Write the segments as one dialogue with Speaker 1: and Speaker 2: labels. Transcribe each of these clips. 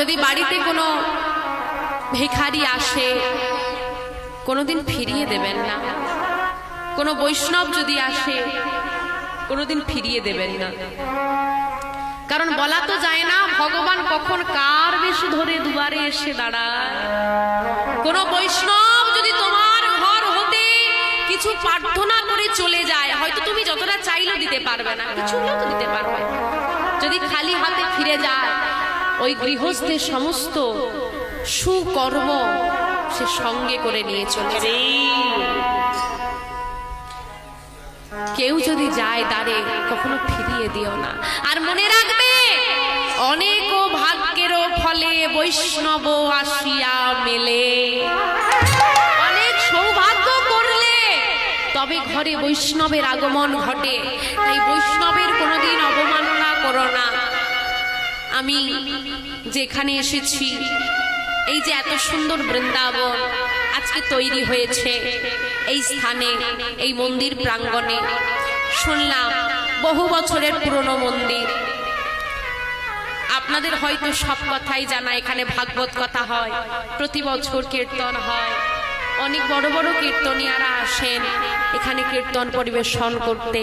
Speaker 1: যদি বাড়িতে কোনো ভিখারি আসে, কোনোদিন ফিরিয়ে দেবেন না। কোনো বৈষ্ণব যদি আসে, কোনোদিন ফিরিয়ে দেবেন না। কারণ বলা তো যায় না, ভগবান কখন কার বেশি ধরে দুয়ারে এসে দাঁড়ায়। কোন বৈষ্ণব যদি তোমার ঘর হতে কিছু প্রার্থনা করে চলে যায়, হয়তো তুমি যতটা চাইলেও দিতে পারবে না কিছু দিতে পারবে যদি খালি হাতে ফিরে যায় ওই গৃহস্থের সমস্ত সুকর্ম সে সঙ্গে করে নিয়ে চলে কেউ যদি যায় দাঁড়ে কখনো ফিরিয়ে দিও না। আর মনে রাখবে অনেক ভাগ্যেরও ফলে বৈষ্ণব আসিয়া মেলে। অনেক সৌভাগ্য করলে তবে ঘরে বৈষ্ণবের আগমন ঘটে। তাই বৈষ্ণবের কোনোদিন অবমাননা করো না। আমি যেখানে এসেছি, এই যে এত সুন্দর বৃন্দাবন আজকে তৈরি হয়েছে, এই স্থানে, এই মন্দির প্রাঙ্গণে। শুনলাম বহু বছরের পুরনো মন্দির। আপনাদের হয়তো সব কথাই জানা, এখানে ভাগবত কথা হয়, প্রতি বছর কীর্তন হয়। অনেক বড় বড় কীর্তনিয়ারা আসেন, এখানে কীর্তন পরিবেশন করতে।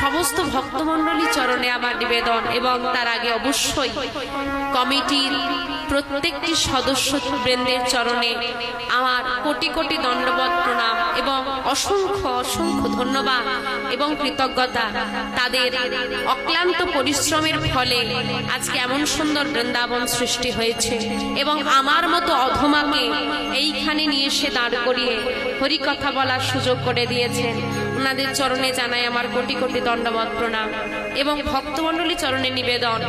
Speaker 1: সমস্ত ভক্তমণ্ডলী চরণে আমার নিবেদন এবং তার আগে অবশ্যই কমিটির প্রত্যেকটি সদস্য বৃন্দের চরণে আমার কোটি কোটি দণ্ডবত প্রণাম এবং অসংখ্য অসংখ্য ধন্যবাদ এবং কৃতজ্ঞতা। তাদের অক্লান্ত পরিশ্রমের ফলে আজকে এমন সুন্দর বৃন্দাবন সৃষ্টি হয়েছে এবং আমার মতো অধমাকে এইখানে নিয়ে এসে দাঁড় করিয়ে হরিকথা বলার সুযোগ করে দিয়েছেন। ওনাদের চরণে জানাই আমার কোটি কোটি দণ্ডবত প্রণাম এবং ভক্তমণ্ডলী চরণে নিবেদন।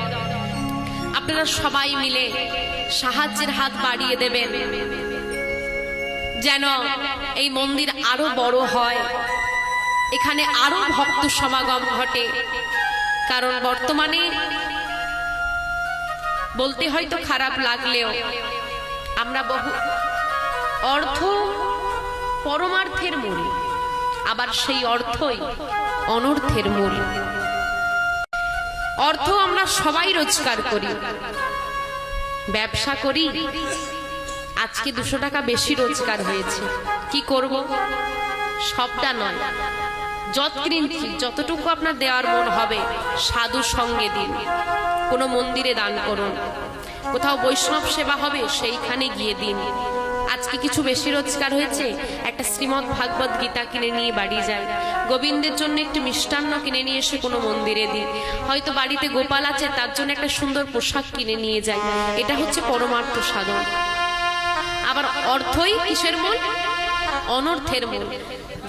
Speaker 1: আপনারা সবাই মিলে সাহায্যের হাত বাড়িয়ে দেবেন যেন এই মন্দির আরও বড় হয়, এখানে আরও ভক্ত সমাগম ঘটে। কারণ বর্তমানে বলতে হয়তো খারাপ লাগলেও আমরা বহু অর্থ পরমার্থের মূল আবার সেই অর্থই অনর্থের মূল। অর্থ আমরা সবাই রোজগার করি। ব্যবসা করি। আজকে দুশো টাকা বেশি রোজগার হয়েছে। কি করব? সবটা নয়। যত যতটুকু আপনার দেওয়ার মন হবে সাধু সঙ্গে দিন। কোনো মন্দিরে দান করুন। কোথাও বৈষ্ণব সেবা হবে, সেইখানে গিয়ে দিন। আজকে কিছু বেশি রোজগার হয়েছে? একটা শ্রীমৎ ভাগবত গীতা কিনে নিয়ে বাড়ি যায় গোবিন্দের জন্য একটু মিষ্টান্ন কিনে নিয়ে এসে কোনো মন্দিরে দিন হয়তো বাড়িতে গোপাল আছে, তার জন্য একটা সুন্দর পোশাক কিনে নিয়ে যায় এটা হচ্ছে পরমার্থ সাধন। আবার অর্থই কিসের মূল? অনর্থের মূল।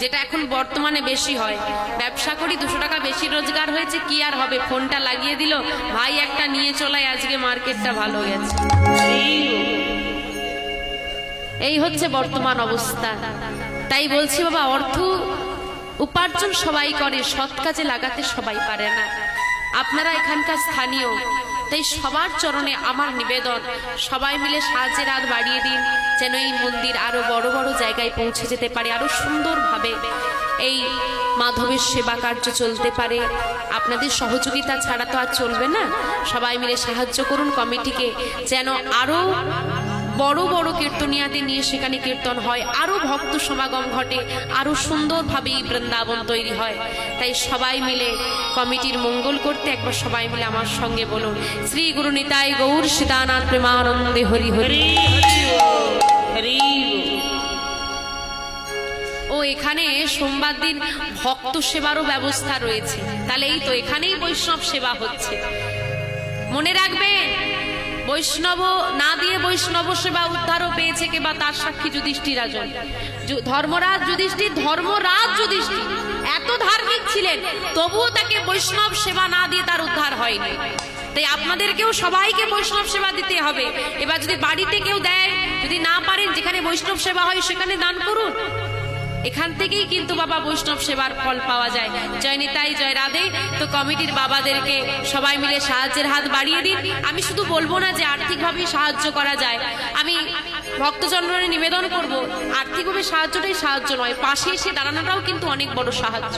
Speaker 1: যেটা এখন বর্তমানে বেশি হয়। ব্যবসা করি, দুশো টাকা বেশি রোজগার হয়েছে, কি আর হবে? ফোনটা লাগিয়ে দিল, ভাই একটা নিয়ে চলাই, আজকে মার্কেটটা ভালো গেছে এই হচ্ছে বর্তমান অবস্থা। তাই বলছি, বাবা, অর্থ উপার্জন সবাই করে, সৎ কাজে লাগাতে সবাই পারে না। আপনারা এখানকার স্থানীয়, তাই সবার চরণে আমার নিবেদন, সবাই মিলে সাহায্যের হাত বাড়িয়ে দিন, যেন এই মন্দির আরও বড় বড় জায়গায় পৌঁছে যেতে পারে, আরও সুন্দরভাবে এই মাধবের সেবা কার্য চলতে পারে। আপনাদের সহযোগিতা ছাড়া তো আর চলবে না। সবাই মিলে সাহায্য করুন কমিটিকে, যেন আরও বড় বড় কীর্তনিয়াতে নিয়ে সেখানে কীর্তন হয়। আরও ভক্ত সমাগম ঘটে আরও সুন্দরভাবে এই বৃন্দাবন তৈরি হয়। তাই সবাই মিলে কমিটির মঙ্গল করতে একবার সবাই মিলে আমার সঙ্গে বলুন শ্রী গুরু নিতাই গৌর সীতানাথ প্রেমানন্দে হরি হরি। ও এখানে সোমবার দিন ভক্ত সেবারও ব্যবস্থা রয়েছে। তাহলে এই তো এখানেই বৈষ্ণব সেবা হচ্ছে। মনে রাখবেন বৈষ্ণব, না দিয়ে বৈষ্ণব সেবা উদ্ধারও পেয়েছে কে বা তার সাক্ষী যুধিষ্ঠির রাজন ধর্মরাজ যুধিষ্ঠির ধর্মরাজ যুধিষ্ঠির এত ধার্মিক ছিলেন, তবুও তাকে বৈষ্ণব সেবা না দিয়ে তার উদ্ধার হয়নি। তাই আপনাদেরকেও সবাইকে বৈষ্ণব সেবা দিতে হবে। এবার যদি বাড়িতে কেউ দেয়, যদি না পারেন, যেখানে বৈষ্ণব সেবা হয়, সেখানে দান করুন। এখান থেকেই কিন্তু বাবা বৈষ্ণব সেবার ফল পাওয়া যায়। জয় নিতাই, জয় রাধে। তো কমিটির বাবাদেরকে সবাই মিলে সাহায্যের হাত বাড়িয়ে দিন। আমি শুধু বলব না যে আর্থিকভাবেই সাহায্য করা যায়। আমি ভক্তজনগণে নিবেদন করব, আর্থিকভাবে সাহায্যটাই সাহায্য নয়, পাশে এসে দাঁড়ানোটাও কিন্তু অনেক বড় সাহায্য।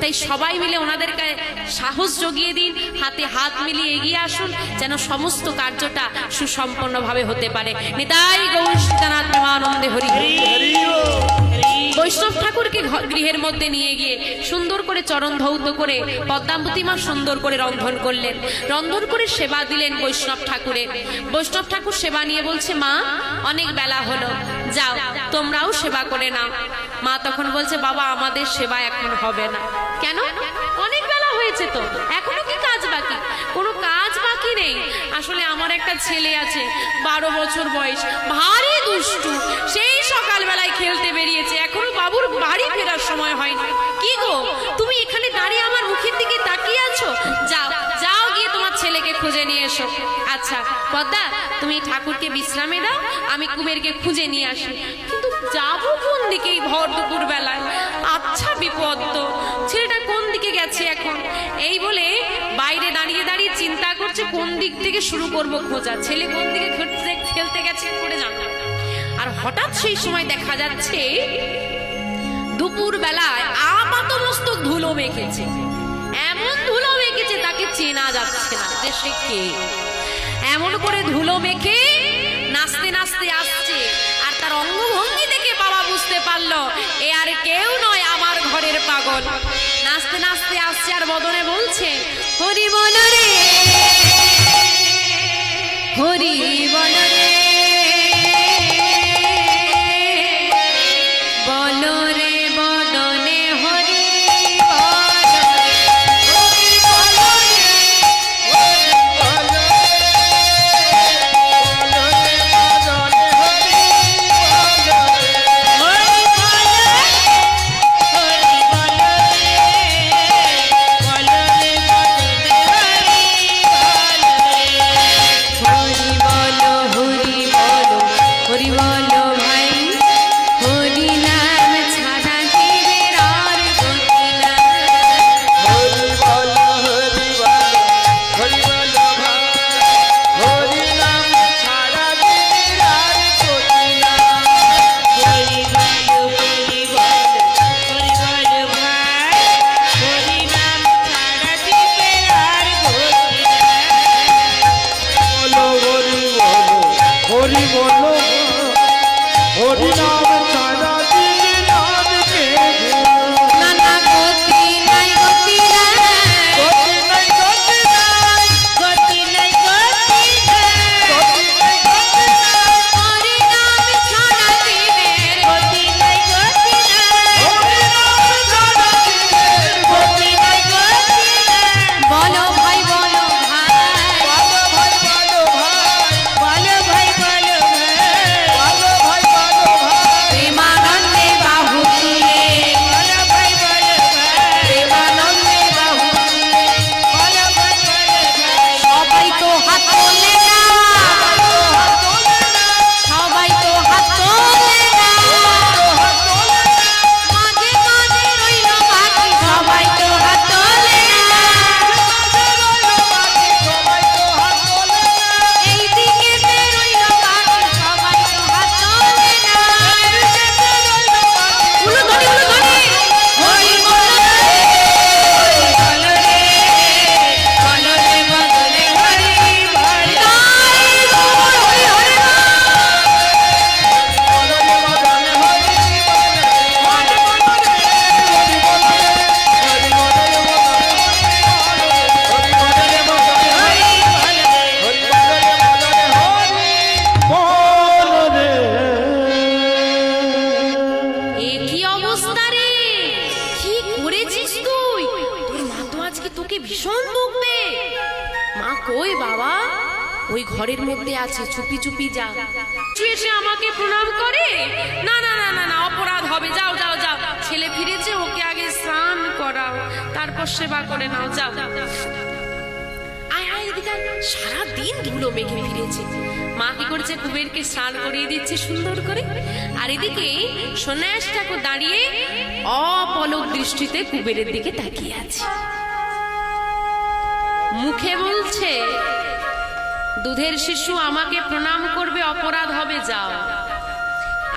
Speaker 1: তাই সবাই মিলে ওনাদেরকে সাহস জগিয়ে দিন, হাতে হাত মিলিয়ে এগিয়ে আসুন, যেন সমস্ত কার্যটা সুসম্পন্নভাবে হতে পারে। নেতাই গৌর সীতানাথ প্রেমানন্দে হরি হরি। বৈষ্ণব ঠাকুরকে গৃহের মধ্যে নিয়ে গিয়ে সুন্দর করে চরণ ধৌত করে পদ্মাবতী মা সুন্দর করে রন্ধন করলেন। রন্ধন করে সেবা দিলেন বৈষ্ণব ঠাকুরের। বৈষ্ণব ঠাকুর সেবা নিয়ে বলছে, মা, অনেক বেলা হলো। যাও, তোমরাও সেবা করে নাও। মা তখন বলছে, বাবা, আমাদের সেবা এখন হবে না। কেন? অনেক বেলা হয়েছে তো। এখনও কি কাজ বাকি? কোনো কাজ বাকি নেই। আসলে আমার একটা ছেলে আছে, বারো বছর বয়স, ভারী দুষ্টু। সেই সকালবেলায় খেলতে বেরিয়েছে। এখনও বাবুর বাড়ি ফেরার সময় হয়নি। কি গো? তুমি এখানে দাঁড়িয়ে আমার মুখের দিকে তাকিয়ে আছো? যাও খুঁজে নিয়ে এসো। আচ্ছা পদ্মা, তুমি ঠাকুরকে বিশ্রামে দাও, আমি কুবেরকে খুঁজে নিয়ে আসি। কিন্তু যাব কোন দিকে এই ভর দুপুর বেলায় আচ্ছা বিপদ তো ছেলেটা কোন দিকে গেছে এখন? এই বলে বাইরে দাঁড়িয়ে দাঁড়িয়ে চিন্তা করছে, কোন দিক থেকে শুরু করব খোঁজা? ছেলে কোন দিকে খেলতে খেলতে গেছে করে জানলাম না। আর হঠাৎ সেই সময় দেখা যাচ্ছে দুপুর বেলায় আপাত মস্তক ধুলো মেখেছে। এমন ধুলো চেনা যাচ্ছে না যে সে কে? এমন করে ধুলো মেখে নাচতে নাচতে আসছে, আর তার অঙ্গভঙ্গি দেখে বাবা বুঝতে পারল, এ আর কেউ নয় আমার ঘরের পাগল। নাচতে নাচতে আসছে আর বদনে বলছে হরি বল রে হরি বল রে। ঠাকুর সেবা করে নাও, যাও। আয় আয় এদিকে সারা দিন ধুলো মেঘে ফিরেছে মা কি করছে? কুবেরকে স্নান করিয়ে দিচ্ছে সুন্দর করে। আর এদিকে সন্ন্যাস ঠাকুর দাঁড়িয়ে অপলক দৃষ্টিতে কুবেরের দিকে তাকিয়ে আছে। মুখে বলছে, দুধের শিশু আমাকে প্রণাম করবে, অপরাধ হবে, যাও।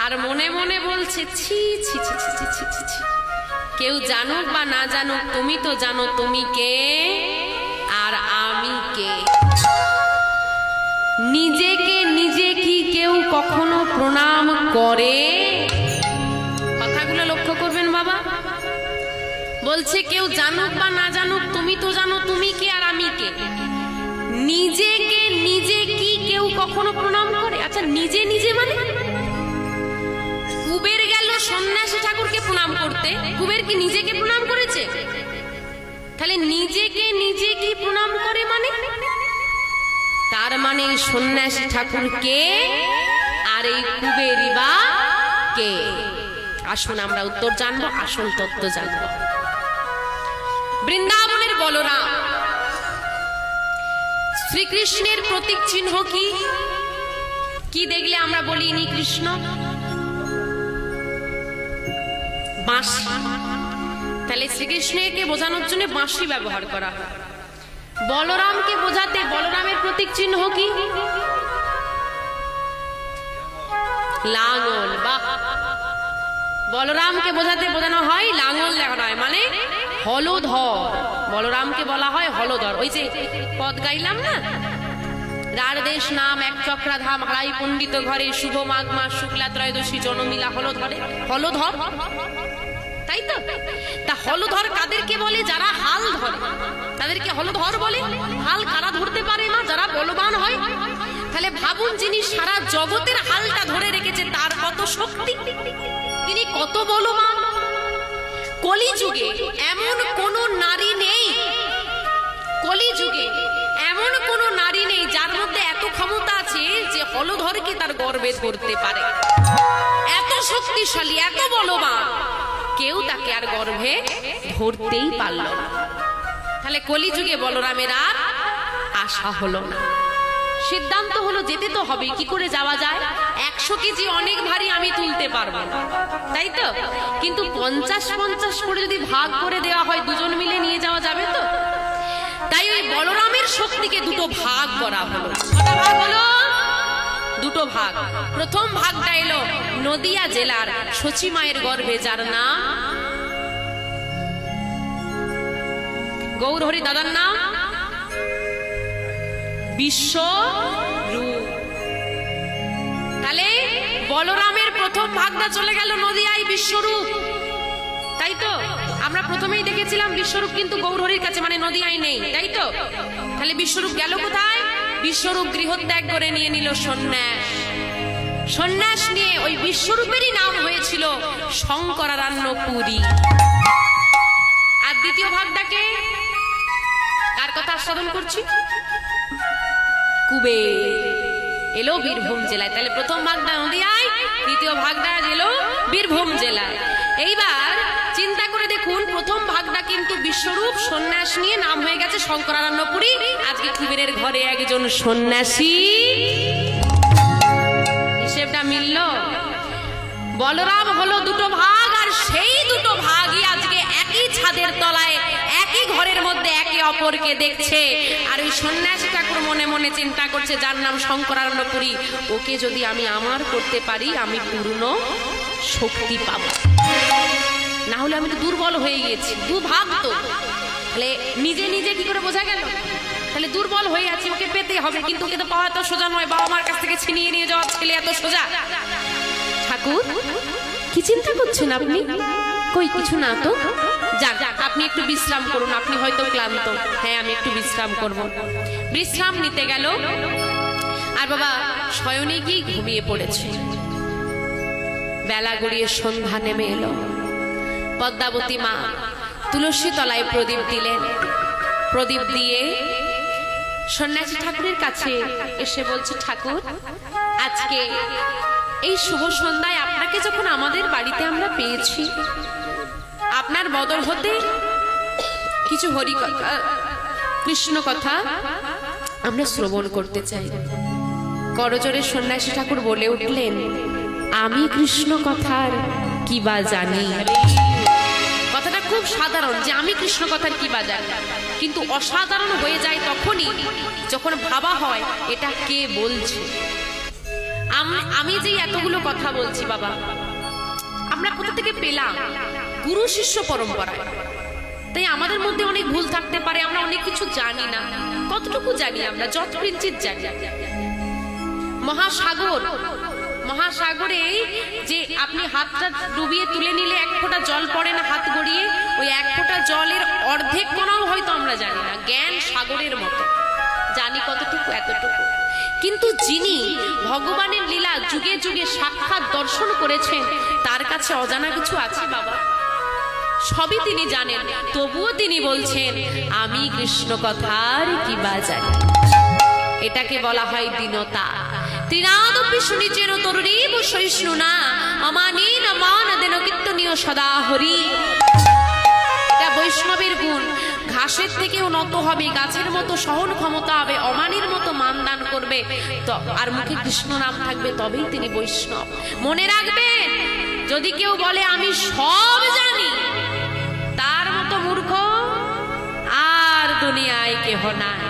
Speaker 1: আর মনে মনে বলছে ছি ছি ছি ছি ছি ছি ছি। কেউ জানুক বা না জানুক, তুমি তো জানো তুমি কে আর আমি কে। নিজেকে নিজে কি কেউ কখনো প্রণাম করে? কথাগুলো লক্ষ্য করবেন বাবা। বলছে, কেউ জানুক বা না জানুক, তুমি তো জানো তুমি কে আর তাহলে নিজেকে নিজে কি প্রণাম করে মানে? তার মানে সন্ন্যাসী ঠাকুর কে? আর এই কুবেরই বা কে? আসুন আমরা উত্তর জানব, আসল তত্ত্ব জানব। বৃন্দাবনের বলরাম, শ্রীকৃষ্ণের প্রতীক চিহ্ন কি? কি দেখলে আমরা বলি ইনি কৃষ্ণ? বাঁশি। তাহলে শ্রীকৃষ্ণকে বোঝানোর জন্য বাঁশি ব্যবহার করা হয়। বলরামকে বোঝাতে বলরামের প্রতীক চিহ্ন কি? লাঙল, বাহ। বলরামকে বোঝাতে বোঝানো হয় লাঙল দেখানো হয় মানে হলধর। বলরামকে বলা হয় হলধর। ওই যে পদ গাইলাম না? রার দেশ নাম এক চক্রাধাম হারাই পণ্ডিত ঘরে শুভ মাঘ মাস শুক্লা ত্রয়োদশী জনমিলা হলধরে। হলধর? তাই তো তা হলধর কাদেরকে বলে যারা হাল ধরে? তাদেরকে হলধর বলে? হাল কারা ধরতে পারে না যারা বলবান হয়? তাহলে ভাবুন যিনি সারা জগতের হালটা ধরে রেখেছে, তার কত শক্তি? তিনি কত বলবান? কলিযুগে এমন কোন নারী নেই। কলিযুগে এমন কোন নারী নেই, যার মধ্যে এত ক্ষমতা আছে যে হলধরকে তার গর্বে ধরতে পারে। এত শক্তিশালী, এত বলবান। কেউ তাকে আর গর্ভে ধরতেই পারল না। তাহলে কলিযুগে বলরামের আর আশা হলো না। সিদ্ধান্ত হলো, যেতে তো হবে, কি করে যাওয়া যায়? একশো কেজি অনেক ভারী আমি তুলতে পারব তাই তো? কিন্তু পঞ্চাশ পঞ্চাশ করে যদি ভাগ করে দেওয়া হয়, দুজন মিলে নিয়ে যাওয়া যাবে তো? তাই ওই বলরামের শক্তিকে দুটো ভাগ করা হলো। ভাগ হলো। দুটো ভাগ। প্রথম ভাগটা এলো নদিয়া জেলার সচি মায়ের গর্ভে, যার নাম গৌরহরি দাদার নাম বিশ্ব তাহলে বলরামের প্রথম ভাগটা চলে গেল নদিয়ায় বিশ্বরূপ তাই তো? আমরা প্রথমেই দেখেছিলাম বিশ্বরূপ কিন্তু গৌরহরির কাছে মানে নদিয়ায় নেই, তাই তো? তাহলে বিশ্বরূপ গেল কোথায়? বিশ্বরূপ গৃহত্যাগ করে নিয়ে নিল সন্ন্যাস। সন্ন্যাস নিয়ে ওই বিশ্বরূপেরই নাম হয়েছিল শঙ্করারণ্য পুরী। আর দ্বিতীয় ভাগটাকে কার কথা আস্বাদন করছি? কুবে এলো বীরভূম জেলায়। তাহলে প্রথম ভাগটা নদিয়ায়, দ্বিতীয় ভাগটা এলো বীরভূম জেলায়। এইবার চিন্তা করে দেখুন, প্রথম ভাগটা কিন্তু বিশ্বরূপ সন্ন্যাস নিয়ে নাম হয়ে গেছে শঙ্করারণ্যপুরী আজকে কুবেরের ঘরে একজন সন্ন্যাসী। হিসেবটা মিলল? বলরাম হলো দুটো ভাগ আর সেই দুটো ভাগই আজকে একই ছাদের তলায়, একই ঘরের মধ্যে একে অপরকে দেখছে। আর ওই সন্ন্যাসী ঠাকুর মনে মনে চিন্তা করছে, যার নাম শঙ্করারণ্যপুরী ওকে যদি আমি আমার করতে পারি, আমি পূর্ণ শক্তি পাবো। না হলে আমি তো দুর্বল হয়ে গেছি দু ভাগ তো তাহলে নিজে নিজে কি করে বোঝা গেল? তাহলে দুর্বল হয়ে আছি, ওকে পেতে হবে, কিন্তু ওকে তো পাওয়া এত সোজা নয়, বাবা মার কাছ থেকে ছিনিয়ে নিয়ে যাওয়া ছেলে এত সোজা। ঠাকুর, কি চিন্তা করছেন আপনি? কই, কিছু না তো? যাক আপনি একটু বিশ্রাম করুন, আপনি হয়তো ক্লান্ত। হ্যাঁ আমি একটু বিশ্রাম করব। বিশ্রাম নিতে গেল, আর বাবা শয়নে গিয়ে ঘুমিয়ে পড়েছে। বেলা গড়িয়ে সন্ধ্যা নেমে এলো। পদ্মাবতী মা। তুলসী তলায় প্রদীপ দিলেন। প্রদীপ দিয়ে সন্ন্যাসী ঠাকুরের কাছে এসে বলছে, ঠাকুর, আজকে এই শুভ সন্ধ্যায় আপনাকে যখন আমাদের বাড়িতে আমরা পেয়েছি, আপনার বদল হতে কিছু হরি কৃষ্ণ কথা আমরা শ্রবণ করতে চাই। করজোরে সন্ন্যাসী ঠাকুর বলে উঠলেন, আমি কৃষ্ণ কথার কি বা জানি? খুব সাধারণ যে আমি কৃষ্ণ কথার কি বা জানি কিন্তু অসাধারণ হয়ে যায় তখনই যখন ভাবা হয় এটা কে বলছে। আম- যে এতগুলো কথা বলছি বাবা, আমরা কোথা থেকে পেলাম? গুরু শিষ্য পরম্পরায়। তাই আমাদের মধ্যে অনেক ভুল থাকতে পারে, আমরা অনেক কিছু জানি না। কতটুকু জানি আমরা? যত কিঞ্চিত জানি। মহাসাগর মহাসাগরে যে আপনি হাতটা ডুবিয়ে তুলে নিলে এক ফোঁটা জল পড়ে না হাত গড়িয়ে, ওই এক ফোঁটা জলের অর্ধেক কোনাও হয়তো আমরা জানি না, জ্ঞান সাগরের মতো। জানি কতটুকু, এতটুকু। কিন্তু যিনি ভগবানের লীলা যুগে যুগে সাক্ষাৎ দর্শন করেছেন, তার কাছে অজানা কিছু আছে বাবা। সবই তিনি জানেন, তবুও তিনি বলছেন, আমি কৃষ্ণ কথার কি বা জানি। এটাকে বলা হয় দীনতা। ত্রিনাদপি সুনিচের তরুণীব সহিষ্ণু না। অমানীন মান দেন কীর্তনীয় সদা হরি। এটা বৈষ্ণবের গুণ। ঘাসের থেকেও নত হবে, গাছের মতো সহন ক্ষমতা হবে, অমানির মতো মান দান করবে। আর মুখে কৃষ্ণ নাম থাকবে, তবেই তিনি বৈষ্ণব। মনে রাখবেন, যদি কেউ বলে, আমি সব জানি তার মতো মূর্খ আর দুনিয়ায় কেহ নাই।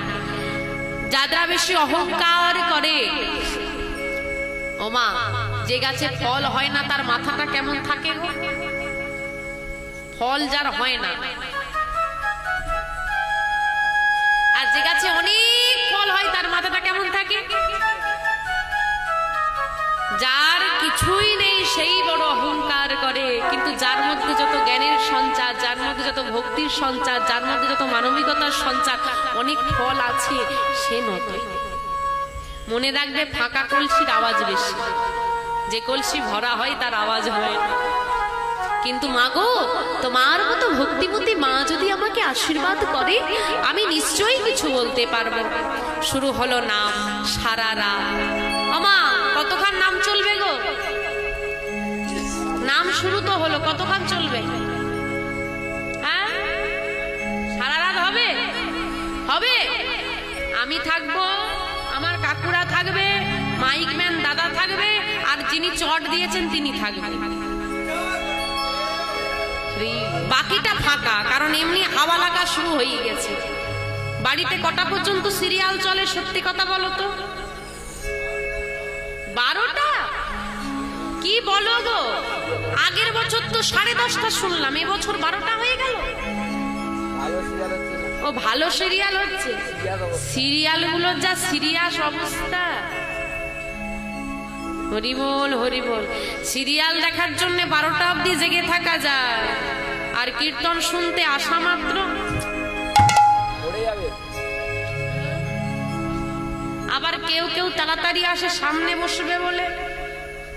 Speaker 1: যারা বেশি অহংকার করে ওমা যে গাছে ফল হয় না, তার মাথাটা কেমন থাকে? ফল যার হয় না। আর যে গাছে অনেক ফল হয়, তার মাথাটা কেমন থাকে? যার কিছুই নেই, সেই বড় অহংকার করে। কিন্তু যার মধ্যে যত জ্ঞানের সঞ্চার, যার মধ্যে যত ভক্তির সঞ্চার, যার মধ্যে যত মানবিকতার সঞ্চার, অনেক ফল আছে, সে নতই মনে রাখবে ফাঁকা কলসির আওয়াজ বেশি। যে কলসি ভরা হয়, তার আওয়াজ হয় না। কিন্তু মাগো তোমার মতো ভক্তিমতী মা যদি আমাকে আশীর্বাদ করে, আমি নিশ্চয়ই কিছু বলতে পারব। শুরু হলো নাম, সারা রাত। আমা কতক্ষণ নাম চলবে গো? নাম শুরু তো হলো কতক্ষণ চলবে? হ্যাঁ? সারা রাত হবে? হবে? আমি থাকবে মাইকম্যান দাদা থাকবে আর যিনি চট দিয়েছেন তিনি থাকবেন বাকিটা ফাঁকা, কারণ এমনি হাওয়া লাগা শুরু হয়ে গেছে। বাড়িতে কটা পর্যন্ত সিরিয়াল চলে, সত্যি কথা বলো তো? বারোটা? কি বলো গো? আগের বছর তো সাড়ে দশটা শুনলাম, এবছর বারোটা হয়ে গেল। ও, ভালো সিরিয়াল হচ্ছে। সিরিয়ালগুলোর যা সিরিয়াস অবস্থা। হরিবল হরিবল। সিরিয়াল দেখার জন্য বারোটা অবধি জেগে থাকা যায়। আর কীর্তন শুনতে আসা মাত্র। আবার কেউ কেউ তাড়াতাড়ি আসে সামনে বসবে বলে।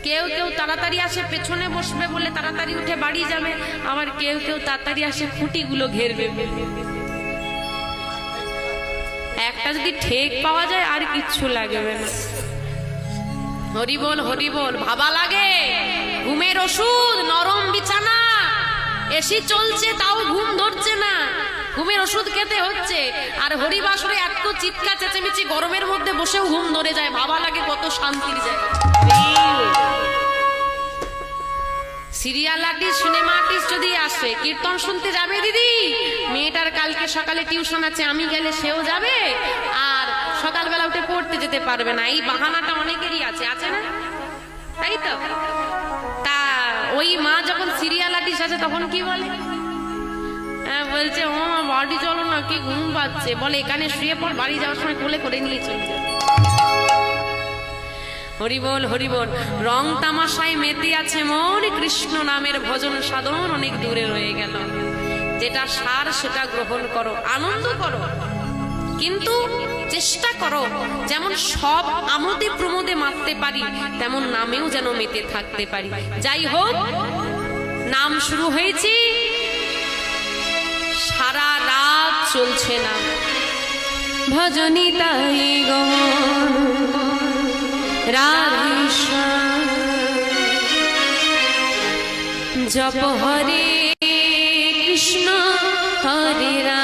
Speaker 1: কেউ কেউ তাড়াতাড়ি আসে পেছনে বসবে বলে তাড়াতাড়ি উঠে বাড়ি যাবে। আবার কেউ কেউ তাড়াতাড়ি আসে খুঁটিগুলো ঘেরবে একটা যদি ঠেক পাওয়া যায় আর কিচ্ছু লাগবে না। হরিবল হরিবল ভাবা লাগে। ঘুমের ওষুধ, নরম বিছানা। এসি চলছে, তাও ঘুম ধরছে না। ঘুমের ওষুধ খেতে হচ্ছে। আর হরিবাসরে এত চিৎকার, চেঁচেমেচি, গরমের মধ্যে বসেও ঘুম ধরে যায়। ভাবা লাগে কত শান্তির সিরিয়াল আর্টিস্ট, সিনেমা আর্টিস্ট যদি আসে, কীর্তন শুনতে যাবে দিদি? মেয়েটার কালকে সকালে টিউশন আছে, আমি গেলে সেও যাবে? আর সকালবেলা উঠে পড়তে যেতে পারবে না। এই বাহানাটা অনেকেরই আছে আছে না? তাই তো? তা ওই মা যখন সিরিয়াল আর্টিস্ট আছে তখন কি বলে? হ্যাঁ বলছে, ও মা, বাড়ি চলো না, কি ঘুম পাচ্ছে। বলে, এখানে শুয়ে পড়, বাড়ি যাওয়ার সময় কোলে করে নিয়ে চলে হরিবল হরিবল রং তামাশায় মেতে আছে মন, কৃষ্ণ নামের ভজন সাধন অনেক দূরে রয়ে গেল। যেটা সার, সেটা গ্রহণ করো, আনন্দ করো। কিন্তু চেষ্টা করো, যেমন সব আমোদে প্রমোদে মারতে পারি, তেমন নামেও যেন মেতে থাকতে পারি। যাই হোক, নাম শুরু হয়েছে, সারা রাত চলছে না। ভজনী তাই জপ হরে কৃষ্ণ, হরে ভজনী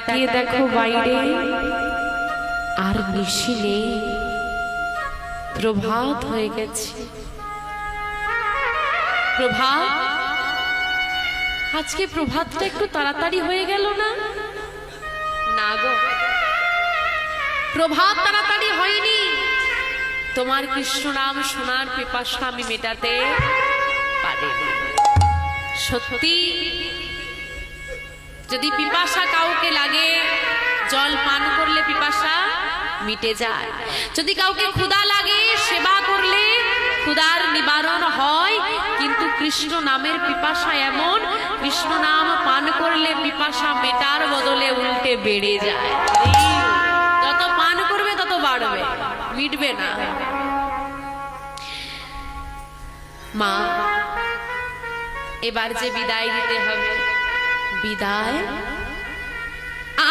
Speaker 1: তাকিয়ে দেখো বাইরে। আর নিশি নেই। প্রভাত হয়ে গেছে। প্রভাত, আজকে প্রভাতটা একটু তাড়াতাড়ি হয়ে গেল না? না গো। প্রভাত তাড়াতাড়ি হয়নি। তোমার কৃষ্ণ নাম শোনার পিপাসা আমি মেটাতে পারিনি। সত্যি যদি পিপাসা কাউকে লাগে, জল পান করলে পিপাসা মিটে যায়। যদি কাউকে ক্ষুদা লাগে, সেবা করলে ক্ষুদার নিবারণ হয়, কিন্তু কৃষ্ণ নামের পিপাসা এমন, কৃষ্ণ নাম পান করলে পিপাসা মেটার বদলে উল্টে বেড়ে যায়। যত পান করবে, তত বাড়বে, মিটবে না। মা, এবার যে বিদায় দিতে হবে বিদায়।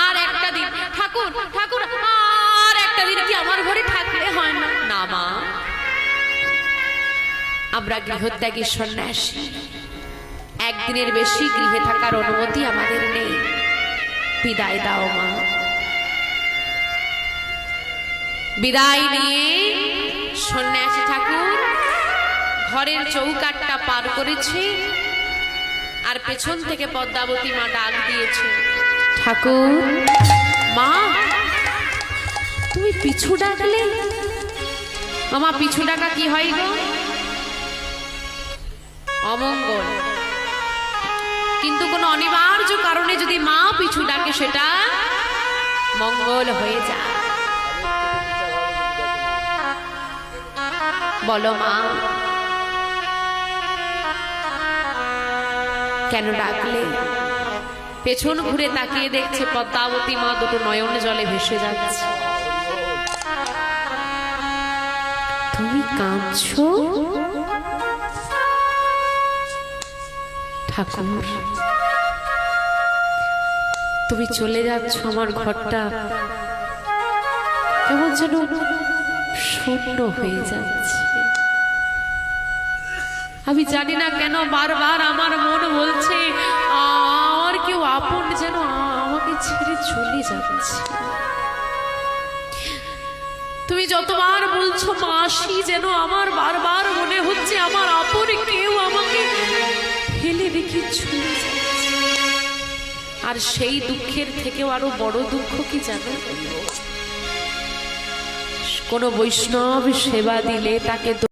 Speaker 1: আর একটা দিন। ঠাকুর ঠাকুর, আর একটা দিন কি আমার ঘরে থাকলে হয় না? না মা। আমরা গৃহত্যাগী সন্ন্যাসী। একদিনের বেশি গৃহে থাকার অনুমতি আমাদের নেই। বিদায় দাও মা। বিদায় নিয়ে সন্ন্যাসী ঠাকুর ঘরের চৌকাটটা পার করেছে। আর পেছন থেকে পদ্মাবতী মা ডাক দিয়েছে ঠাকুর। মা তুমি পিছু ডাকলে? মামা পিছু ডাকা কি হয় গো? অমঙ্গল। কিন্তু কোনো অনিবার্য কারণে যদি মা পিছু ডাকে সেটা মঙ্গল হয়ে যায়। বলো মা। কেন ডাকলে? পেছন ঘুরে তাকিয়ে দেখছে পদ্মাবতী মা দুটো নয়ন জলে ভেসে যাচ্ছে। তুমি কাঁদছ? ঠাকুর, তুমি চলে যাচ্ছ আমার ঘরটা। কেমন যেন শূন্য হয়ে যাচ্ছে। আমি জানি না কেন বারবার আমার মন বলছে আমার কেউ আপন যেন আমাকে ছেড়ে চলে যাচ্ছে। তুমি যতবার বলছো, মাসি যেন আমার বারবার মনে হচ্ছে আমার আপন কেউ আমাকে ফেলে রেখে চলে যাচ্ছে। আর সেই দুঃখের থেকেও আরও বড় দুঃখ কি জানো? কোনো বৈষ্ণব সেবা দিলে তাকে